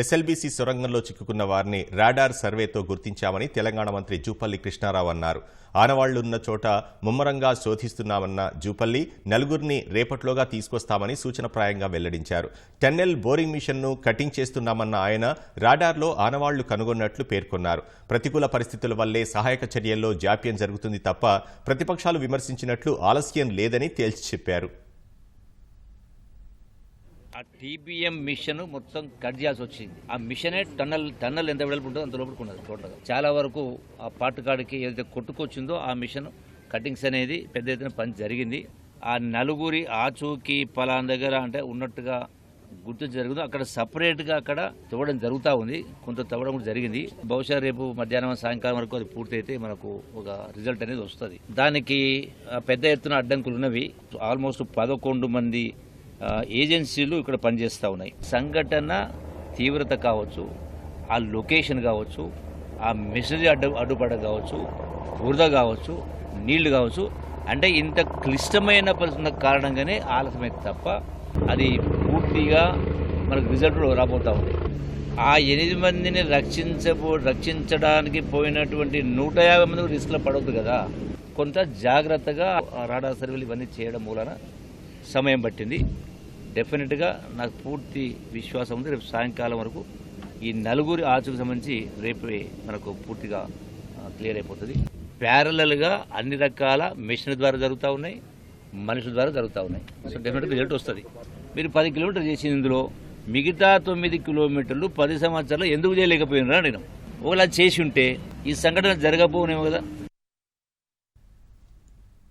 SLBC సొరంగంలో చిక్కుకున్న వారిని radar సర్వేతో గుర్తించామని Telangana మంత్రి జూపల్లి కృష్ణారావు అన్నారు. ఆనవాళ్ళున్న చోట ముమ్మరంగా శోధిస్తున్నామన్న జూపల్లి నలుగురిని రేపట్లోగా తీసుకొస్తామని సూచనప్రాయంగా వెల్లడించారు. టెన్నెల్ బోరింగ్ మిషన్ను కటింగ్ చేస్తున్నామన్న ఆయన రాడార్లో ఆనవాళ్ళు కనుగొన్నట్లు పేర్కొన్నారు. ప్రతికూల పరిస్థితుల వల్లే సహాయక చర్యల్లో జాప్యం జరుగుతుంది తప్ప ప్రతిపక్షాలు విమర్శించినట్లు ఆలస్యం లేదని తేల్చి చెప్పారు. ఆ టీబీఎం మిషన్ మొత్తం కట్ చేయాల్సి వచ్చింది. ఆ మిషనే టన్నల్ టన్నల్ ఎంత వెడల్పు ఉంటుందో అంత లోపలికి ఉన్నది టోటల్గా. చాలా వరకు ఆ పాటకాడికి ఏదైతే కొట్టుకొచ్చిందో ఆ మిషన్ కటింగ్స్ అనేది పెద్ద ఎత్తున పని జరిగింది. ఆ నలుగురి ఆచూకీ పలాన్ దగ్గర అంటే ఉన్నట్టుగా గుర్తు జరుగుతుంది. అక్కడ సపరేట్గా అక్కడ తవ్వడం జరుగుతూ ఉంది. కొంత తవ్వడం కూడా జరిగింది. బహుశా రేపు మధ్యాహ్నం సాయంకాలం వరకు అది పూర్తయితే మనకు ఒక రిజల్ట్ అనేది వస్తుంది. దానికి పెద్ద ఎత్తున అడ్డంకులు ఉన్నవి ఆల్మోస్ట్ పదకొండు మంది ఏజెన్సీలు ఇక్కడ పనిచేస్తూ ఉన్నాయి. సంఘటన తీవ్రత కావచ్చు ఆ లొకేషన్ కావచ్చు ఆ మిషనరీ అడ్డు అడ్డుపడ కావచ్చు బురద కావచ్చు నీళ్ళు కావచ్చు అంటే ఇంత క్లిష్టమైన పరిస్థితుల కారణంగానే ఆలస్యమైంది తప్ప అది పూర్తిగా మనకు రిజల్ట్ రాబోతూ ఉంది. ఆ ఎనిమిది మందిని రక్షించబో రక్షించడానికి పోయినటువంటి నూట యాభై మంది రిస్క్లో పడవద్దు కదా. కొంత జాగ్రత్తగా రాడార్ సర్వేలు ఇవన్నీ చేయడం మూలన సమయం పట్టింది. డెఫినెట్గా నాకు పూర్తి విశ్వాసం ఉంది. రేపు సాయంకాలం వరకు ఈ నలుగురి ఆచకు సంబంధించి రేపే మనకు పూర్తిగా క్లియర్ అయిపోతుంది. ప్యారలల్గా అన్ని రకాల మెషిన్ ద్వారా జరుగుతూ ఉన్నాయి మనుషుల ద్వారా జరుగుతూ ఉన్నాయి. సో డెఫినెట్గా రిజల్ట్ వస్తుంది. మీరు పది కిలోమీటర్లు చేసిన ఇందులో మిగతా తొమ్మిది కిలోమీటర్లు పది సంవత్సరాలు ఎందుకు చేయలేకపోయినారా నేను? ఒకవేళ చేసి ఉంటే ఈ సంఘటన జరగబోనేమో కదా?